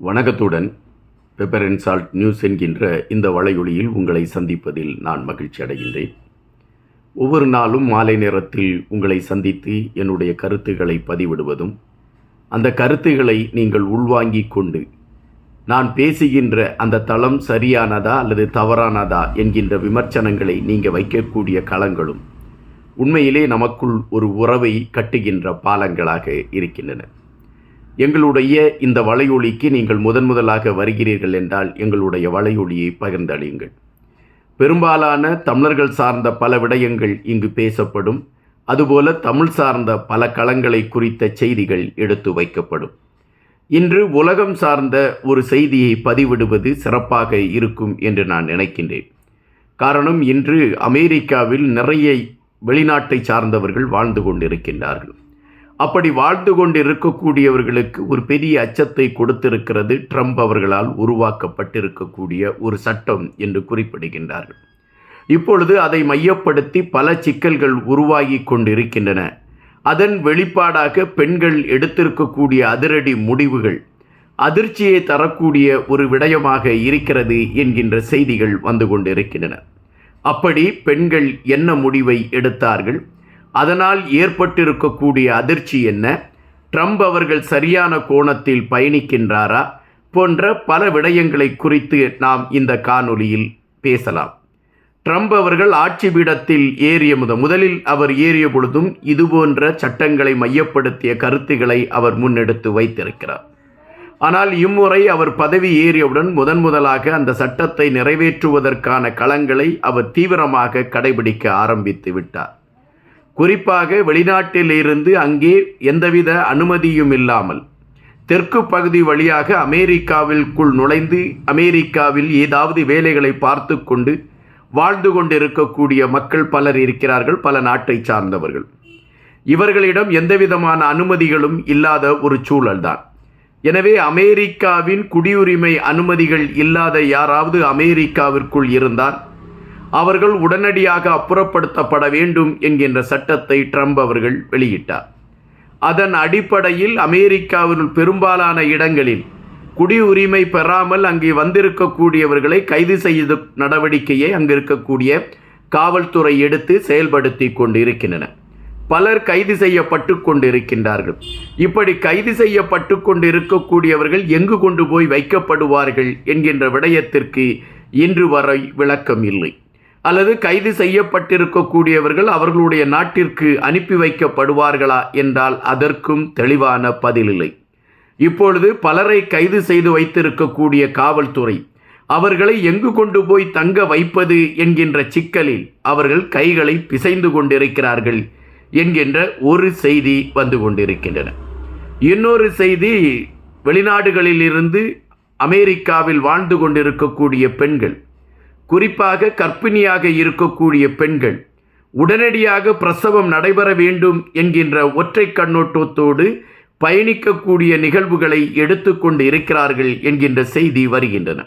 வணக்கத்துடன் pepper and salt news என்கின்ற இந்த வலையொலியில் உங்களை சந்திப்பதில் நான் மகிழ்ச்சி அடைகின்றேன். ஒவ்வொரு நாளும் மாலை நேரத்தில் உங்களை சந்தித்து என்னுடைய கருத்துக்களை பதிவிடுவதும் அந்த கருத்துக்களை நீங்கள் உள்வாங்கிக் கொண்டு நான் பேசுகின்ற அந்த தளம் சரியானதா அல்லது தவறானதா என்கின்ற விமர்சனங்களை நீங்கள் வைக்கக்கூடிய களங்களும் உண்மையிலே நமக்குள் ஒரு உறவை கட்டுகின்ற பாலங்களாக இருக்கின்றன. எங்களுடைய இந்த வலையொலிக்கு நீங்கள் முதன் முதலாக வருகிறீர்கள் என்றால் எங்களுடைய வலையொலியை பகிர்ந்தளியுங்கள். பெரும்பாலான தமிழர்கள் சார்ந்த பல விடயங்கள் இங்கு பேசப்படும். அதுபோல தமிழ் சார்ந்த பல களங்களை குறித்த செய்திகள் எடுத்து வைக்கப்படும். இன்று உலகம் சார்ந்த ஒரு செய்தியை பதிவிடுவது சிறப்பாக இருக்கும் என்று நான் நினைக்கின்றேன். காரணம் இன்று அமெரிக்காவில் நிறைய வெளிநாட்டை சார்ந்தவர்கள் வாழ்ந்து கொண்டிருக்கின்றார்கள். அப்படி வாழ்ந்து கொண்டு இருக்கக்கூடியவர்களுக்கு ஒரு பெரிய அச்சத்தை கொடுத்திருக்கிறது ட்ரம்ப் அவர்களால் உருவாக்கப்பட்டிருக்கக்கூடிய ஒரு சட்டம் என்று குறிப்பிடுகின்றார்கள். இப்பொழுது அதை மையப்படுத்தி பல சிக்கல்கள் உருவாகி கொண்டிருக்கின்றன. அதன் வெளிப்பாடாக பெண்கள் எடுத்திருக்கக்கூடிய அதிரடி முடிவுகள் அதிர்ச்சியை தரக்கூடிய ஒரு விடயமாக இருக்கிறது என்கின்ற செய்திகள் வந்து கொண்டிருக்கின்றன. அப்படி பெண்கள் என்ன முடிவை எடுத்தார்கள்? அதனால் ஏற்பட்டிருக்கக்கூடிய அதிர்ச்சி என்ன? ட்ரம்ப் அவர்கள் சரியான கோணத்தில் பயணிக்கின்றாரா? போன்ற பல விடயங்களை குறித்து நாம் இந்த காணொலியில் பேசலாம். ட்ரம்ப் அவர்கள் ஆட்சி பீடத்தில் ஏறிய முத முதலில் அவர் ஏறிய பொழுதும் இதுபோன்ற சட்டங்களை மையப்படுத்திய கருத்துக்களை அவர் முன்னெடுத்து வைத்திருக்கிறார். ஆனால் இம்முறை அவர் பதவி ஏறியவுடன் முதன் முதலாக அந்த சட்டத்தை நிறைவேற்றுவதற்கான களங்களை அவர் தீவிரமாக கடைபிடிக்க ஆரம்பித்து விட்டார். குறிப்பாக வெளிநாட்டில் இருந்து அங்கே எந்தவித அனுமதியும் இல்லாமல் தெற்கு பகுதி வழியாக அமெரிக்காவிற்குள் நுழைந்து அமெரிக்காவில் ஏதாவது வேலைகளை பார்த்து கொண்டு வாழ்ந்து கொண்டிருக்கக்கூடிய மக்கள் பலர் இருக்கிறார்கள் பல நாட்டை சார்ந்தவர்கள். இவர்களிடம் எந்தவிதமான அனுமதிகளும் இல்லாத ஒரு சூழல்தான். எனவே அமெரிக்காவின் குடியுரிமை அனுமதிகள் இல்லாத யாராவது அமெரிக்காவிற்குள் இருந்தால் அவர்கள் உடனடியாக அப்புறப்படுத்தப்பட வேண்டும் என்கின்ற சட்டத்தை ட்ரம்ப் அவர்கள் வெளியிட்டார். அதன் அடிப்படையில் அமெரிக்காவில் பெரும்பாலான இடங்களில் குடியுரிமை பெறாமல் அங்கே வந்திருக்கக்கூடியவர்களை கைது செய்த நடவடிக்கையை அங்கு இருக்கக்கூடிய காவல்துறை எடுத்து செயல்படுத்தி கொண்டு இருக்கின்றன பலர் கைது செய்யப்பட்டு கொண்டிருக்கின்றார்கள். இப்படி கைது செய்யப்பட்டு கொண்டு இருக்கக்கூடியவர்கள் எங்கு கொண்டு போய் வைக்கப்படுவார்கள் என்கின்ற விடயத்திற்கு இன்று வரை விளக்கம் இல்லை அல்லது கைது செய்யப்பட்டிருக்கக்கூடியவர்கள் அவர்களுடைய நாட்டிற்கு அனுப்பி வைக்கப்படுவார்களா என்றால் அதற்கும் தெளிவான பதிலில்லை. இப்பொழுது பலரை கைது செய்து வைத்திருக்கக்கூடிய காவல்துறை அவர்களை எங்கு கொண்டு போய் தங்க வைப்பது என்கின்ற சிக்கலில் அவர்கள் கைகளை பிசைந்து கொண்டிருக்கிறார்கள் என்கின்ற ஒரு செய்தி வந்து கொண்டிருக்கின்றன. இன்னொரு செய்தி வெளிநாடுகளில் இருந்து அமெரிக்காவில் வாழ்ந்து கொண்டிருக்கக்கூடிய பெண்கள் குறிப்பாக கர்ப்பிணியாக இருக்கக்கூடிய பெண்கள் உடனடியாக பிரசவம் நடைபெற வேண்டும் என்கின்ற ஒற்றை கண்ணோட்டத்தோடு பயணிக்கக்கூடிய நிகழ்வுகளை எடுத்துக்கொண்டு இருக்கிறார்கள் என்கின்ற செய்தி வருகின்றன.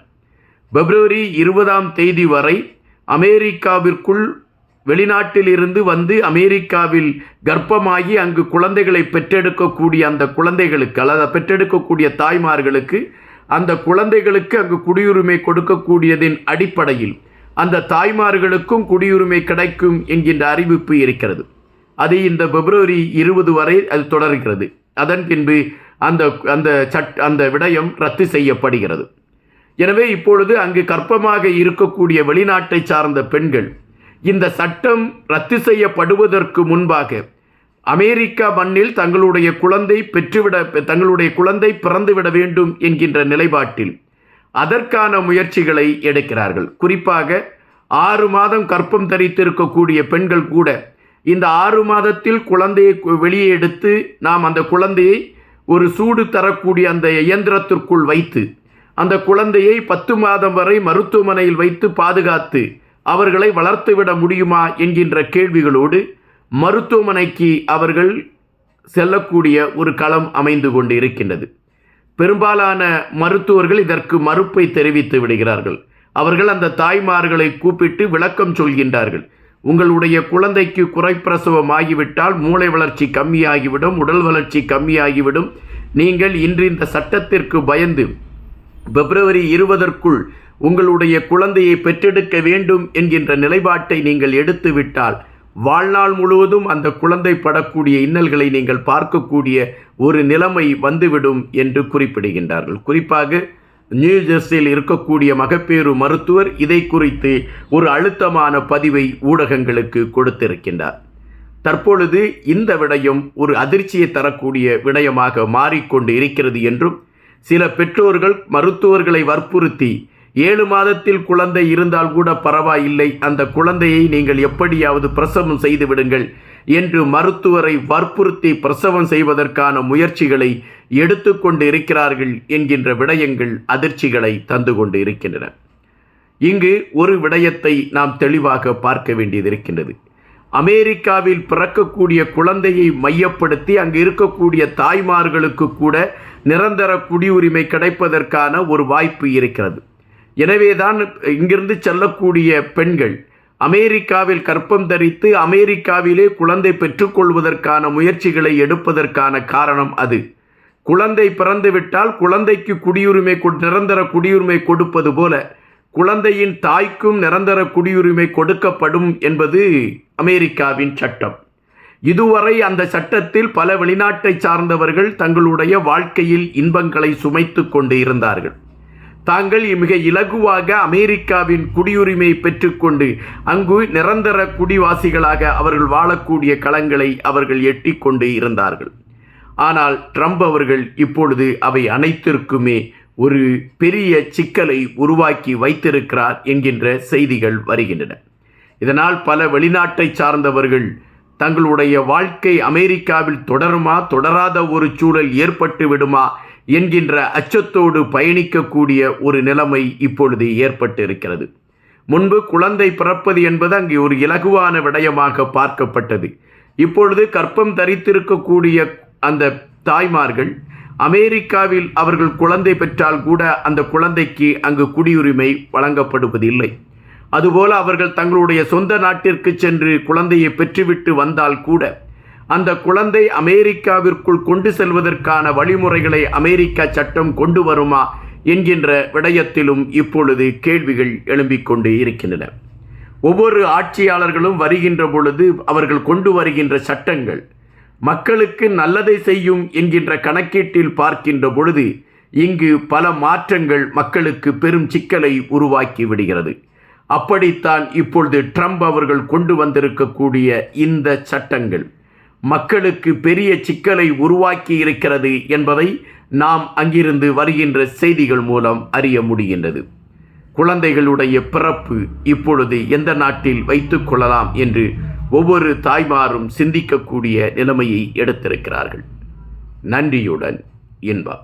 பிப்ரவரி இருபதாம் தேதி வரை அமெரிக்காவிற்குள் வெளிநாட்டில் இருந்து வந்து அமெரிக்காவில் கர்ப்பமாகி அங்கு குழந்தைகளை பெற்றெடுக்கக்கூடிய அந்த குழந்தைகளுக்கு அல்லது பெற்றெடுக்கக்கூடிய தாய்மார்களுக்கு அந்த குழந்தைகளுக்கு அங்கு குடியுரிமை கொடுக்கக்கூடியதின் அடிப்படையில் அந்த தாய்மார்களுக்கும் குடியுரிமை கிடைக்கும் என்கின்ற அறிவிப்பு இருக்கிறது. அது இந்த பிப்ரவரி இருபது வரை அது தொடர்கிறது. அதன் பின்பு அந்த அந்த சட் அந்த விடயம் ரத்து செய்யப்படுகிறது. எனவே இப்பொழுது அங்கு கற்பமாக இருக்கக்கூடிய வெளிநாட்டை சார்ந்த பெண்கள் இந்த சட்டம் ரத்து செய்யப்படுவதற்கு முன்பாக அமெரிக்கா மண்ணில் தங்களுடைய குழந்தை பெற்றுவிட தங்களுடைய குழந்தை பிறந்துவிட வேண்டும் என்கின்ற நிலைப்பாட்டில் அதற்கான முயற்சிகளை எடுக்கிறார்கள். குறிப்பாக ஆறு மாதம் கற்பம் தரித்திருக்கக்கூடிய பெண்கள் கூட இந்த ஆறு மாதத்தில் குழந்தையை வெளியே எடுத்து நாம் அந்த குழந்தையை ஒரு சூடு தரக்கூடிய அந்த இயந்திரத்திற்குள் வைத்து அந்த குழந்தையை பத்து மாதம் வரை மருத்துவமனையில் வைத்து பாதுகாத்து அவர்களை வளர்த்துவிட முடியுமா என்கின்ற கேள்விகளோடு மருத்துவமனைக்கு அவர்கள் செல்லக்கூடிய ஒரு களம் அமைந்து கொண்டு இருக்கின்றது பெரும்பாலான மருத்துவர்கள் இதற்கு மறுப்பை தெரிவித்து விடுகிறார்கள். அவர்கள் அந்த தாய்மார்களை கூப்பிட்டு விளக்கம் சொல்கின்றார்கள். உங்களுடைய குழந்தைக்கு குறைப்பிரசவம் ஆகிவிட்டால் மூளை வளர்ச்சி கம்மியாகிவிடும் உடல் வளர்ச்சி கம்மியாகிவிடும். நீங்கள் இன்று இந்த சட்டத்திற்கு பயந்து பிப்ரவரி இருபதற்குள் உங்களுடைய குழந்தையை பெற்றெடுக்க வேண்டும் என்கின்ற நிலைப்பாட்டை நீங்கள் எடுத்துவிட்டால் வாழ்நாள் முழுவதும் அந்த குழந்தை படக்கூடிய இன்னல்களை நீங்கள் பார்க்கக்கூடிய ஒரு நிலைமை வந்துவிடும் என்று குறிப்பிடுகின்றார்கள். குறிப்பாக நியூ ஜெர்சியில் இருக்கக்கூடிய மகப்பேறு மருத்துவர் இதை குறித்து ஒரு அழுத்தமான பதிவை ஊடகங்களுக்கு கொடுத்திருக்கின்றார். தற்பொழுது இந்த விடயம் ஒரு அதிர்ச்சியை தரக்கூடிய விடயமாக மாறிக்கொண்டு இருக்கிறது என்றும் சில பெற்றோர்கள் மருத்துவர்களை வற்புறுத்தி ஏழு மாதத்தில் குழந்தை இருந்தால் கூட பரவாயில்லை. அந்த குழந்தையை நீங்கள் எப்படியாவது பிரசவம் செய்து விடுங்கள் என்று மருத்துவரை வற்புறுத்தி பிரசவம் செய்வதற்கான முயற்சிகளை எடுத்துக்கொண்டு இருக்கிறார்கள் என்கின்ற விடயங்கள் அதிர்ச்சிகளை தந்து கொண்டு இருக்கின்றன இங்கு ஒரு விடயத்தை நாம் தெளிவாக பார்க்க வேண்டியது இருக்கின்றது. அமெரிக்காவில் பிறக்கக்கூடிய குழந்தையை மையப்படுத்தி அங்கு இருக்கக்கூடிய தாய்மார்களுக்கு கூட நிரந்தர குடியுரிமை கிடைப்பதற்கான ஒரு வாய்ப்பு இருக்கிறது. எனவேதான் இங்கிருந்து செல்லக்கூடிய பெண்கள் அமெரிக்காவில் கற்பம் தரித்து அமெரிக்காவிலே குழந்தை பெற்றுக்கொள்வதற்கான முயற்சிகளை எடுப்பதற்கான காரணம் அது. குழந்தை பிறந்துவிட்டால் குழந்தைக்கு குடியுரிமை நிரந்தர குடியுரிமை கொடுப்பது போல குழந்தையின் தாய்க்கும் நிரந்தர குடியுரிமை கொடுக்கப்படும் என்பது அமெரிக்காவின் சட்டம். இதுவரை அந்த சட்டத்தில் பல வெளிநாட்டை சார்ந்தவர்கள் தங்களுடைய வாழ்க்கையில் இன்பங்களை சுமைத்து கொண்டு இருந்தார்கள். தாங்கள் மிக இலகுவாக அமெரிக்காவின் குடியுரிமை பெற்றுக்கொண்டு அங்கு நிரந்தர குடிவாசிகளாக அவர்கள் வாழக்கூடிய களங்களை அவர்கள் எட்டிக்கொண்டு இருந்தார்கள். ஆனால் ட்ரம்ப் அவர்கள் இப்பொழுது அவை அனைத்திற்குமே ஒரு பெரிய சிக்கலை உருவாக்கி வைத்திருக்கிறார் என்கின்ற செய்திகள் வருகின்றன. இதனால் பல வெளிநாட்டை சார்ந்தவர்கள் தங்களுடைய வாழ்க்கை அமெரிக்காவில் தொடருமா தொடராத ஒரு சூழல் ஏற்பட்டு விடுமா என்கின்ற அச்சத்தோடு பயணிக்கக்கூடிய ஒரு நிலைமை இப்பொழுது ஏற்பட்டு இருக்கிறது முன்பு குழந்தை பிறப்பது என்பது அங்கே ஒரு இலகுவான விடயமாக பார்க்கப்பட்டது. இப்பொழுது கற்பம் தரித்திருக்கக்கூடிய அந்த தாய்மார்கள் அமெரிக்காவில் அவர்கள் குழந்தை பெற்றால் கூட அந்த குழந்தைக்கு அங்கு குடியுரிமை வழங்கப்படுவதில்லை. அதுபோல அவர்கள் தங்களுடைய சொந்த நாட்டிற்கு சென்று குழந்தையை பெற்றுவிட்டு வந்தால் கூட அந்த குழந்தை அமெரிக்காவிற்குள் கொண்டு செல்வதற்கான வழிமுறைகளை அமெரிக்கா சட்டம் கொண்டு வருமா என்கின்ற விடயத்திலும் இப்பொழுது கேள்விகள் எழும்பிக் கொண்டு இருக்கின்றன. ஒவ்வொரு ஆட்சியாளர்களும் வருகின்ற பொழுது அவர்கள் கொண்டு வருகின்ற சட்டங்கள் மக்களுக்கு நல்லதை செய்யும் என்கின்ற கணக்கீட்டில் பார்க்கின்ற பொழுது இங்கு பல மாற்றங்கள் மக்களுக்கு பெரும் சிக்கலை உருவாக்கி விடுகிறது. அப்படித்தான் இப்பொழுது ட்ரம்ப் அவர்கள் கொண்டு வந்திருக்கக்கூடிய இந்த சட்டங்கள். மக்களுக்கு பெரிய சிக்கலை உருவாக்கி இருக்கிறது என்பதை நாம் அங்கிருந்து வருகின்ற செய்திகள் மூலம் அறிய முடிகின்றது. குழந்தைகளுடைய பிறப்பு இப்பொழுது எந்த நாட்டில் வைத்துக் கொள்ளலாம் என்று ஒவ்வொரு தாய்மாரும் சிந்திக்கக்கூடிய நிலைமையை எடுத்திருக்கிறார்கள். நன்றியுடன் இன்பா